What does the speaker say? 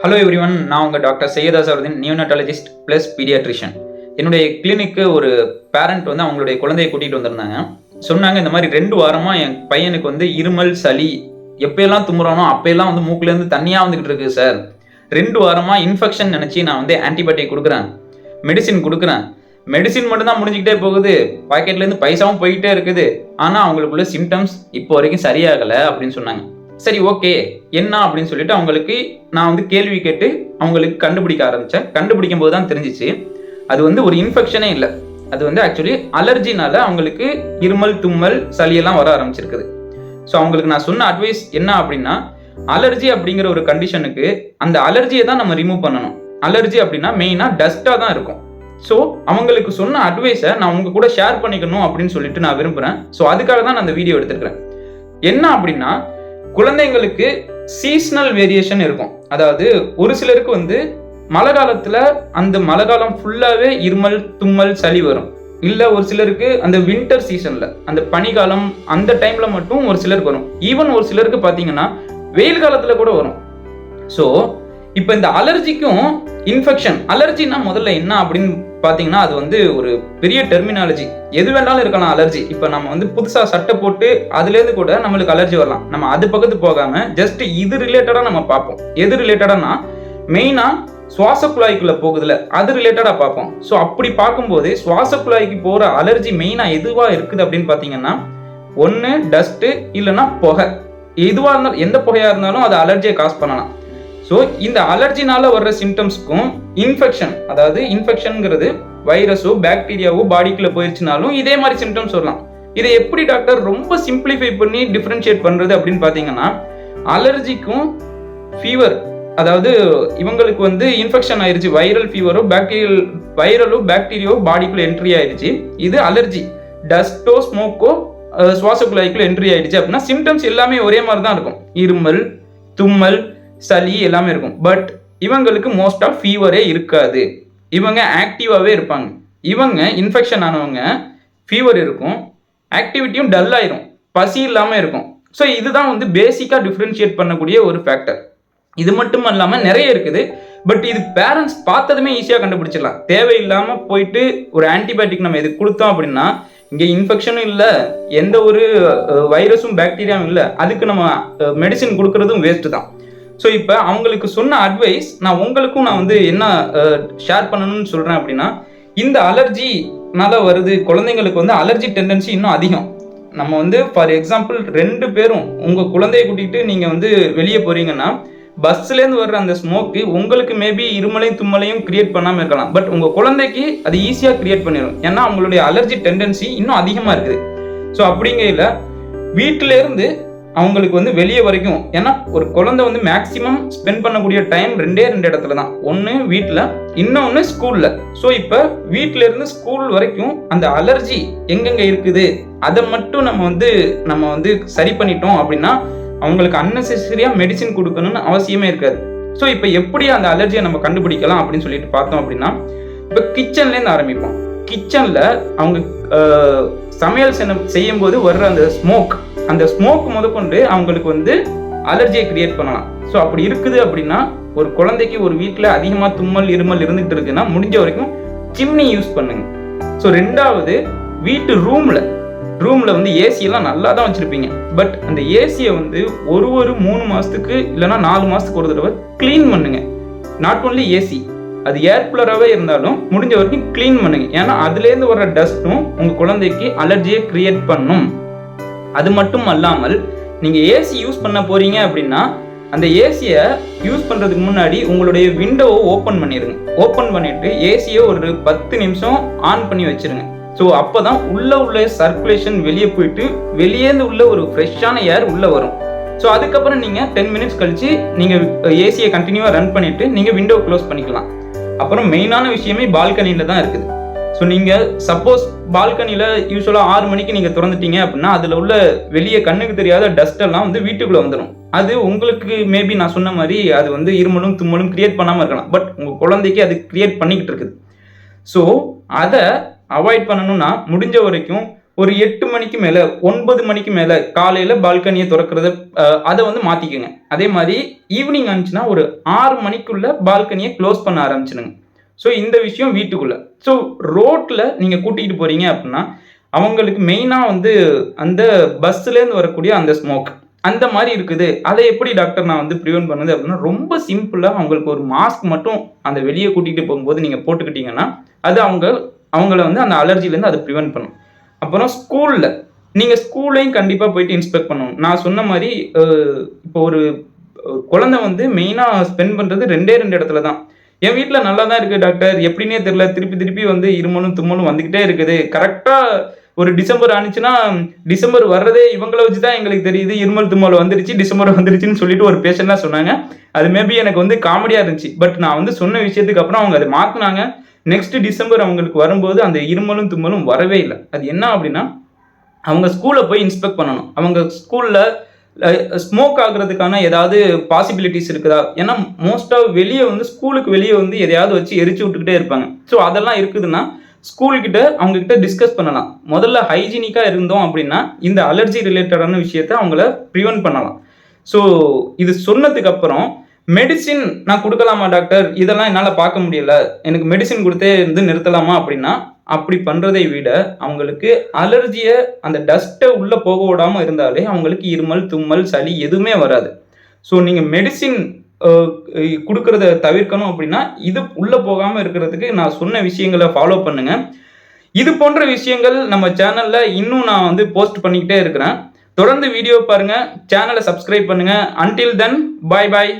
Hello every one நான் உங்கள் doctor Syeda Saruddin neonatologist plus pediatrician என்னுடைய கிளினிக்கு ஒரு பேரண்ட் வந்து அவங்களுடைய குழந்தையை கூட்டிகிட்டு வந்திருந்தாங்க. சொன்னாங்க இந்த மாதிரி ரெண்டு வாரமாக என் பையனுக்கு வந்து இருமல் சளி எப்பயெல்லாம் தும்புறானோ அப்போயெல்லாம் வந்து மூக்குலேருந்து தண்ணியாக வந்துக்கிட்டு இருக்கு சார் ரெண்டு வாரமாக இன்ஃபெக்ஷன் நினச்சி நான் வந்து ஆன்டிபயோட்டிக் கொடுக்குறேன். மெடிசின் கொடுக்குறேன். மெடிசின் மட்டும்தான் முடிஞ்சுக்கிட்டே போகுது. பாக்கெட்லேருந்து பைசாவும் போயிட்டே இருக்குது. ஆனால் அவங்களுக்குள்ள சிம்டம்ஸ் இப்போ வரைக்கும் சரியாகலை அப்படின்னு சொன்னாங்க. சரி ஓகே என்ன அப்படின்னு சொல்லிட்டு அவங்களுக்கு நான் வந்து கேள்வி கேட்டு அவங்களுக்கு கண்டுபிடிக்க ஆரம்பித்தேன் கண்டுபிடிக்கும் போது தான் தெரிஞ்சிச்சு. அது வந்து ஒரு இன்ஃபெக்ஷனே இல்லை. அது வந்து ஆக்சுவலி அலர்ஜினால அவங்களுக்கு இருமல் தும்மல் சளியெல்லாம் வர ஆரம்பிச்சிருக்குது. ஸோ அவங்களுக்கு நான் சொன்ன அட்வைஸ் என்ன அப்படின்னா அலர்ஜி அப்படிங்கிற ஒரு கண்டிஷனுக்கு அந்த அலர்ஜியை தான் நம்ம ரிமூவ் பண்ணணும். அலர்ஜி அப்படின்னா மெயினாக டஸ்ட்டாக தான் இருக்கும். ஸோ அவங்களுக்கு சொன்ன அட்வைஸை நான் உங்க கூட ஷேர் பண்ணிக்கணும் அப்படின்னு சொல்லிட்டு நான் விரும்புகிறேன் ஸோ அதுக்காக தான் நான் அந்த வீடியோ எடுத்துருக்கிறேன். என்ன அப்படின்னா குழந்தைங்களுக்கு சீஸ்னல் வேரியேஷன் இருக்கும். அதாவது ஒரு சிலருக்கு வந்து மழை காலத்துல அந்த மழை காலம் ஃபுல்லாவே இருமல் தும்மல் சளி வரும். இல்ல ஒரு சிலருக்கு அந்த வின்டர் சீசன்ல அந்த பனிகாலம் அந்த டைம்ல மட்டும் ஒரு சிலருக்கு வரும். ஈவன் ஒரு சிலருக்கு பாத்தீங்கன்னா வெயில் காலத்துல கூட வரும். ஸோ இப்போ இந்த அலர்ஜிக்கும் இன்ஃபெக்ஷன் அலர்ஜினா முதல்ல என்ன அப்படின்னு பார்த்தீங்கன்னா அது வந்து ஒரு பெரிய டெர்மினாலஜி எது வேணாலும் இருக்கலாம் அலர்ஜி இப்போ நம்ம வந்து புதுசாக சட்டை போட்டு அதுலேருந்து கூட நம்மளுக்கு அலர்ஜி வரலாம். நம்ம அது பக்கத்து போகாம ஜஸ்ட் இது ரிலேட்டடாக நம்ம பார்ப்போம். எது ரிலேட்டடானா மெயினாக சுவாச குழாய்க்குள்ளே போகுதுல அது ரிலேட்டடாக பார்ப்போம். ஸோ அப்படி பார்க்கும்போது சுவாச குழாய்க்கு போகிற அலர்ஜி மெயினாக எதுவாக இருக்குது அப்படின்னு பார்த்தீங்கன்னா ஒன்று டஸ்ட்டு இல்லைன்னா புகை. எதுவாக இருந்தாலும் எந்த புகையாக இருந்தாலும் அது அலர்ஜியை காஸ் பண்ணலாம். ஸோ இந்த அலர்ஜினால வர்ற சிம்டம்ஸ்க்கும் இன்ஃபெக்ஷன் அதாவது இன்ஃபெக்ஷனுங்கிறது வைரஸோ பாக்டீரியாவோ பாடிக்குள்ள போயிருச்சுனாலும் இதே மாதிரி சிம்டம்ஸ் வரலாம். இதை எப்படி டாக்டர் ரொம்ப சிம்பிளிஃபை பண்ணி டிஃப்ரென்ஷியேட் பண்றது அப்படின்னு பார்த்தீங்கன்னா அலர்ஜிக்கும் ஃபீவர் அதாவது இவங்களுக்கு வந்து இன்ஃபெக்ஷன் ஆயிடுச்சு வைரல் ஃபீவரோ பாக்டீரியல் வைரலோ பாக்டீரியோ பாடிக்குள்ள என்ட்ரி ஆயிடுச்சு இது அலர்ஜி டஸ்டோ ஸ்மோக்கோ சுவாச குழாய்க்குள்ள என்ட்ரி ஆயிடுச்சு அப்படின்னா சிம்டம்ஸ் எல்லாமே ஒரே மாதிரி தான் இருக்கும். இருமல் தும்மல் சளி எல்லாமே இருக்கும். பட் இவங்களுக்கு மோஸ்ட் ஆஃப் ஃபீவரே இருக்காது. இவங்க ஆக்டிவாகவே இருப்பாங்க. இவங்க இன்ஃபெக்ஷன் ஆனவங்க ஃபீவர் இருக்கும். ஆக்டிவிட்டியும் டல் ஆயிரும். பசி இல்லாமல் இருக்கும். ஸோ இதுதான் வந்து பேசிக்காக டிஃப்ரென்ஷியேட் பண்ணக்கூடிய ஒரு ஃபேக்டர் இது மட்டும் இல்லாமல் நிறைய இருக்குது. பட் இது பேரண்ட்ஸ் பார்த்ததுமே ஈஸியாக கண்டுபிடிச்சிடலாம். தேவையில்லாமல் போயிட்டு ஒரு ஆன்டிபயோட்டிக் நம்ம இது கொடுத்தோம் அப்படின்னா இங்கே இன்ஃபெக்ஷனும் இல்லை எந்த ஒரு வைரஸும் பாக்டீரியாவும் இல்லை அதுக்கு நம்ம மெடிசின் கொடுக்கறதும் வேஸ்ட்டு தான். ஸோ இப்போ அவங்களுக்கு சொன்ன அட்வைஸ் நான் உங்களுக்கும் நான் வந்து என்ன ஷேர் பண்ணணும்னு சொல்கிறேன் அப்படின்னா இந்த அலர்ஜினால வருது குழந்தைங்களுக்கு வந்து அலர்ஜி டெண்டன்சி இன்னும் அதிகம். நம்ம வந்து ஃபார் எக்ஸாம்பிள் ரெண்டு பேரும் உங்கள் குழந்தைய கூட்டிகிட்டு நீங்கள் வந்து வெளியே போகிறீங்கன்னா பஸ்லேருந்து வர்ற அந்த ஸ்மோக்கு உங்களுக்கு மேபி இருமலையும் தும்மலையும் கிரியேட் பண்ணாமல் இருக்கலாம். பட் உங்கள் குழந்தைக்கு அது ஈஸியாக கிரியேட் பண்ணிடும் ஏன்னா அவங்களுடைய அலர்ஜி டெண்டன்சி இன்னும் அதிகமாக இருக்குது. ஸோ அப்படிங்கையில் வீட்டிலேருந்து அவங்களுக்கு வந்து வெளியே வரைக்கும் ஏன்னா ஒரு குழந்தை வந்து மேக்ஸிமம் ஸ்பெண்ட் பண்ணக்கூடிய டைம் ரெண்டே ரெண்டு இடத்துல தான் ஒன்று வீட்டில் இன்னொன்று ஸ்கூலில் ஸோ இப்போ வீட்டிலேருந்து ஸ்கூல் வரைக்கும் அந்த அலர்ஜி எங்கெங்கே இருக்குது? அதை மட்டும் நம்ம வந்து நம்ம வந்து சரி பண்ணிட்டோம் அப்படின்னா அவங்களுக்கு அன்னெசரியாக மெடிசின் கொடுக்கணும்னு அவசியமே இருக்காது. ஸோ இப்போ எப்படி அந்த அலர்ஜியை நம்ம கண்டுபிடிக்கலாம் அப்படின்னு சொல்லிட்டு பார்த்தோம் அப்படின்னா இப்போ கிச்சன்லேருந்து ஆரம்பிப்போம். கிச்சனில் அவங்க சமையல் செய்யும் போது வர்ற அந்த ஸ்மோக் அந்த ஸ்மோக் முதற்கொண்டு அவங்களுக்கு வந்து அலர்ஜியை கிரியேட் பண்ணலாம். ஸோ அப்படி இருக்குது அப்படின்னா ஒரு குழந்தைக்கு ஒரு வீட்டில் அதிகமாக தும்மல் இருமல் இருந்துகிட்டு இருக்குன்னா முடிஞ்ச வரைக்கும் சிம்னி யூஸ் பண்ணுங்க. ஸோ ரெண்டாவது வீட்டு ரூமில் ரூமில் வந்து ஏசியெல்லாம் நல்லா தான் வச்சுருப்பீங்க. பட் அந்த ஏசியை வந்து ஒரு ஒரு மூணு மாதத்துக்கு இல்லைனா நாலு மாதத்துக்கு ஒரு தடவை க்ளீன் பண்ணுங்க. நாட் ஓன்லி ஏசி அது ஏர் கூலராகவே இருந்தாலும் முடிஞ்ச வரைக்கும் க்ளீன் பண்ணுங்க. ஏன்னா அதுலேருந்து வர டஸ்ட்டும் உங்கள் குழந்தைக்கு அலர்ஜியை க்ரியேட் பண்ணும். அது மட்டும் அல்லாமல் நீங்கள் ஏசி யூஸ் பண்ண போறீங்க அப்படின்னா அந்த ஏசியை யூஸ் பண்ணுறதுக்கு முன்னாடி உங்களுடைய விண்டோவை ஓப்பன் பண்ணிடுங்க. ஓப்பன் பண்ணிட்டு ஏசியை ஒரு பத்து நிமிஷம் ஆன் பண்ணி வச்சிருங்க. ஸோ அப்போ தான் உள்ளே உள்ள சர்க்குலேஷன் வெளியே போயிட்டு வெளியேந்து உள்ள ஒரு ஃப்ரெஷ்ஷான ஏர் உள்ளே வரும். ஸோ அதுக்கப்புறம் நீங்கள் டென் மினிட்ஸ் கழித்து நீங்கள் ஏசியை கண்டினியூவாக ரன் பண்ணிவிட்டு நீங்கள் விண்டோ க்ளோஸ் பண்ணிக்கலாம். அப்புறம் மெயினான விஷயமே பால்கனியில் தான் இருக்குது. ஸோ நீங்கள் சப்போஸ் பால்கனியில் யூஸ்வலாக ஆறு மணிக்கு நீங்கள் திறந்துட்டீங்க அப்படின்னா அதில் உள்ள வெளியே கண்ணுக்கு தெரியாத டஸ்ட் எல்லாம் வந்து வீட்டுக்குள்ளே வந்துடும் அது உங்களுக்கு மேபி நான் சொன்ன மாதிரி அது வந்து இருமலும் தும்மலும் கிரியேட் பண்ணாமல் இருக்கலாம். பட் உங்கள் குழந்தைக்கு அது கிரியேட் பண்ணிக்கிட்டு இருக்குது. ஸோ அதை அவாய்ட் பண்ணணும்னா முடிஞ்ச வரைக்கும் ஒரு எட்டு மணிக்கு மேலே ஒன்பது மணிக்கு மேலே காலையில் பால்கனியை திறக்கிறத அதை வந்து மாற்றிக்கோங்க அதே மாதிரி ஈவினிங் ஆனிச்சுன்னா ஒரு ஆறு மணிக்குள்ளே பால்கனியை க்ளோஸ் பண்ண ஆரம்பிச்சிடுங்க. ஸோ இந்த விஷயம் வீட்டுக்குள்ளே. ஸோ ரோட்டில் நீங்கள் கூட்டிகிட்டு போகிறீங்க அப்படின்னா அவங்களுக்கு மெயினாக வந்து அந்த பஸ்ஸுலேருந்து வரக்கூடிய அந்த ஸ்மோக் அந்த மாதிரி இருக்குது. அதை எப்படி டாக்டர் நான் வந்து ப்ரிவென்ட் பண்ணுது அப்படின்னா ரொம்ப சிம்பிளாக அவங்களுக்கு ஒரு மாஸ்க் மட்டும் அந்த வெளியே கூட்டிகிட்டு போகும்போது நீங்கள் போட்டுக்கிட்டீங்கன்னா அது அவங்க அவங்கள வந்து அந்த அலர்ஜிலேருந்து அதை ப்ரிவென்ட் பண்ணும். அப்புறம் ஸ்கூலில் நீங்கள் ஸ்கூல்லையும் கண்டிப்பாக போயிட்டு இன்ஸ்பெக்ட் பண்ணணும். நான் சொன்ன மாதிரி இப்போ ஒரு குழந்தை வந்து மெயினாக ஸ்பெண்ட் பண்ணுறது ரெண்டே ரெண்டு இடத்துல தான். என் வீட்டில் நல்லா தான் இருக்குது டாக்டர் எப்படின்னே தெரில திருப்பி திருப்பி வந்து இருமலும் தும்மலும் வந்துக்கிட்டே இருக்குது. கரெக்டாக ஒரு டிசம்பர் ஆனிச்சுன்னா டிசம்பர் வர்றதே இவங்கள வச்சு தான் எங்களுக்கு தெரியுது. இருமல் தும்மல் வந்துருச்சு டிசம்பர் வந்துருச்சுன்னு சொல்லிட்டு ஒரு பேஷண்ட்லாம் சொன்னாங்க. அது மேபி எனக்கு வந்து காமெடியாக இருந்துச்சு. பட் நான் வந்து சொன்ன விஷயத்துக்கு அப்புறம் அவங்க அதை மாற்றினாங்க நெக்ஸ்ட் டிசம்பர் அவங்களுக்கு வரும்போது அந்த இருமலும் தும்மலும் வரவே இல்லை. அது என்ன அப்படின்னா அவங்க ஸ்கூலில் போய் இன்ஸ்பெக்ட் பண்ணணும். அவங்க ஸ்கூலில் ஸ்மோக் ஆகுறதுக்கான ஏதாவது பாசிபிலிட்டிஸ் இருக்குதா? ஏன்னா மோஸ்ட்டாக வெளியே வந்து ஸ்கூலுக்கு வெளியே வந்து எதையாவது வச்சு எரிச்சு விட்டுக்கிட்டே இருப்பாங்க. ஸோ அதெல்லாம் இருக்குதுன்னா ஸ்கூல்கிட்ட அவங்க கிட்ட டிஸ்கஸ் பண்ணலாம். முதல்ல ஹைஜீனிக்காக இருந்தோம் அப்படின்னா இந்த அலர்ஜி ரிலேட்டடான விஷயத்த அவங்கள ப்ரிவென்ட் பண்ணலாம். ஸோ இது சொன்னதுக்கு அப்புறம் மெடிசின் நான் கொடுக்கலாமா டாக்டர் இதெல்லாம் என்னால் பார்க்க முடியல. எனக்கு மெடிசின் கொடுத்தே இருந்து நிறுத்தலாமா அப்படின்னா அப்படி பண்ணுறதை விட அவங்களுக்கு அலர்ஜியை அந்த டஸ்ட்டை உள்ளே போக விடாமல் இருந்தாலே அவங்களுக்கு இருமல் தும்மல் சளி எதுவுமே வராது. ஸோ நீங்கள் மெடிசின் கொடுக்கறத தவிர்க்கணும் அப்படின்னா இது உள்ளே போகாமல் இருக்கிறதுக்கு நான் சொன்ன விஷயங்களை ஃபாலோ பண்ணுங்கள் இது போன்ற விஷயங்கள் நம்ம சேனலில் இன்னும் நான் வந்து போஸ்ட் பண்ணிக்கிட்டே இருக்கிறேன். தொடர்ந்து வீடியோ பாருங்க சேனலை சப்ஸ்கிரைப் பண்ணுங்கள் அன்டில் தென் பாய் பாய்